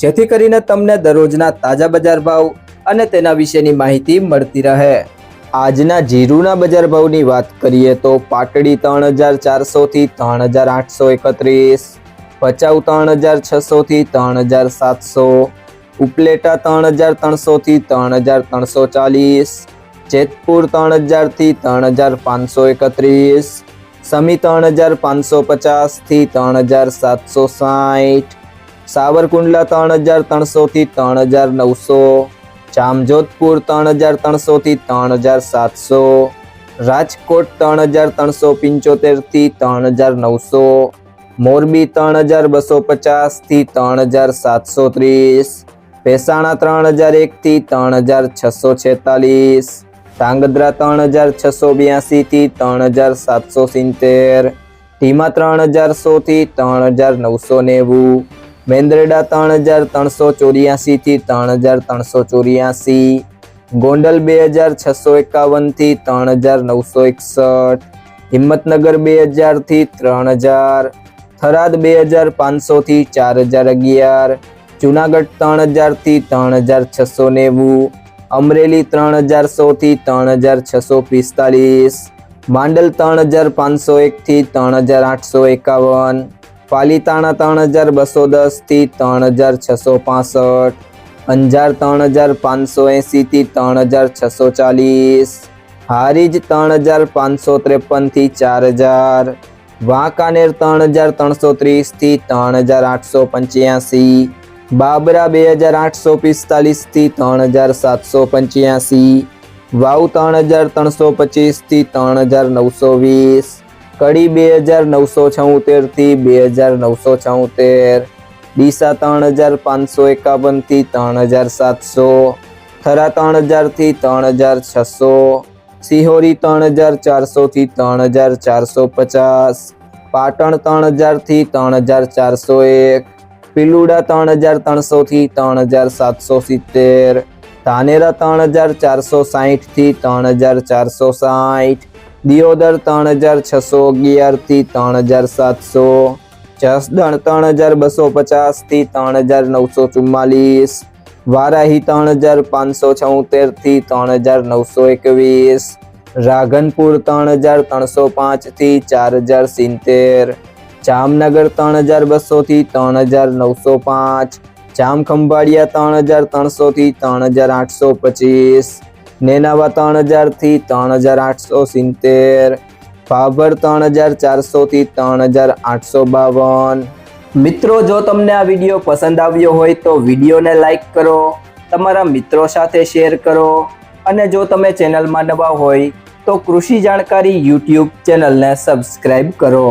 જેથી કરીને તમને દરરોજના તાજા બજાર ભાવ અને તેના વિશેની માહિતી મળતી રહે. આજના જીરુના બજાર ભાવની વાત કરીએ તો પાટડી ત્રણ હજાર ચારસોથી ત્રણ હજાર આઠસો એકત્રીસ, ભચાઉ ત્રણ હજાર છસોથી ત્રણ હજાર સાતસો, ઉપલેટા ત્રણ હજાર ત્રણસોથી ત્રણ હજાર ત્રણસો ચાલીસ, જેતપુર ત્રણ હજારથી ત્રણ હજાર પાંચસો એકત્રીસ, સમી ત્રણ હજાર પાંચસો પચાસથી ત્રણ હજાર સાતસો સાઠ સાવરકુંડલા ત્રણ હજાર ત્રણસોથી ત્રણ હજાર નવસો, જામજોધપુર ત્રણ હજાર ત્રણસોથી ત્રણ હજાર સાતસો, રાજકોટ ત્રણ હજાર ત્રણસો પંચોતેરથી ત્રણ હજાર નવસો, મોરબી ત્રણ હજાર બસો પચાસથી ત્રણ હજાર સાતસો ત્રીસ, ભેસાણા ત્રણ હજાર એકથી ત્રણ હજાર છસો છેતાલીસ, ધાંગધ્રા ત્રણ હજાર છસો બ્યાસીથી ત્રણ હજાર સાતસો સિત્તેર ધીમા ત્રણ હજાર સોથી ત્રણ હજાર નવસો નેવું. મેંદરડા ત્રણ હજાર ત્રણસો ચોર્યાસીથી ત્રણ હજાર ત્રણસો ચોર્યાસી. ગોંડલ બે હજાર છસો એકાવનથી ત્રણ હજાર નવસો એકસઠ. હિંમતનગર બે હજારથી ત્રણ હજાર. થરાદ બે હજાર પાંચસોથી ચાર હજાર અગિયાર. જુનાગઢ ત્રણ હજારથી ત્રણ હજાર છસો નેવું. અમરેલી ત્રણ હજાર સોથી ત્રણ હજાર છસો પિસ્તાલીસ. માંડલ ત્રણ હજાર પાંચસો એકથી ત્રણ હજાર આઠસો એકાવન. પાલીતાણા ત્રણ હજાર બસો દસથી ત્રણ હજાર છસો પાસઠ અંજાર ત્રણ હજાર પાંચસો એંસીથી ત્રણ હજાર છસો ચાલીસ હારીજ ત્રણ હજાર પાંચસો ત્રેપનથી ચાર હજાર વાંકાનેર ત્રણ હજાર ત્રણસો ત્રીસથી ત્રણ હજાર આઠસો પંચ્યાસી બાબરા બે હજાર આઠસો પિસ્તાલીસથી ત્રણ હજાર સાતસો પંચ્યાસી વાવ ત્રણ હજાર ત્રણસો પચીસથી ત્રણ હજાર નવસો વીસ કડી બે હજાર નવસો છોતેરથી બે હજાર નવસો છોતેર ડીસા ત્રણ હજાર પાંચસો એકાવનથી ત્રણ હજાર સાતસો થરા ત્રણ હજારથી ત્રણ હજાર છસો સિહોરી ત્રણ હજાર ચારસોથી ત્રણ હજાર ચારસો પચાસ પાટણ ત્રણ હજારથી ત્રણ હજાર ચારસો એક પિલુડા ત્રણ હજાર ત્રણસોથી ત્રણ હજાર સાતસો સિત્તેર ધાનેરા ત્રણ હજાર ચારસો સાહીઠથી ત્રણ હજાર ચારસો સાહીઠ દિયોદર ત્રણ હજાર છસો અગિયારથી ત્રણ હજાર સાતસો જસદણ ત્રણ હજાર બસો પચાસથી ત્રણ હજાર નવસો ચુમ્માલીસ વારાહી ત્રણ હજાર પાંચસો છોતેરથી ત્રણ હજાર નવસો એકવીસ રાધનપુર ત્રણ હજાર ત્રણસો પાંચથી ચાર હજાર સિત્તેર જામનગર ત્રણ હજાર બસોથી ત્રણ હજાર નવસો પાંચ જામખંભાળિયા ત્રણ હજાર ત્રણસોથી ત્રણ હજાર આઠસો પચીસ નેનાવા ત્રણ હજારથી ત્રણ હજાર આઠસો સિત્તેર, ભાભર ત્રણ હજાર ચારસોથી ત્રણ હજાર આઠસો બાવન. મિત્રો, જો તમને આ વીડિયો પસંદ આવ્યો હોય તો વિડીયોને લાઈક કરો, તમારા મિત્રો સાથે શેર કરો, અને જો તમે ચેનલમાં નવા હોય તો કૃષિ જાણકારી યુટ્યુબ ચેનલને સબસ્ક્રાઈબ કરો.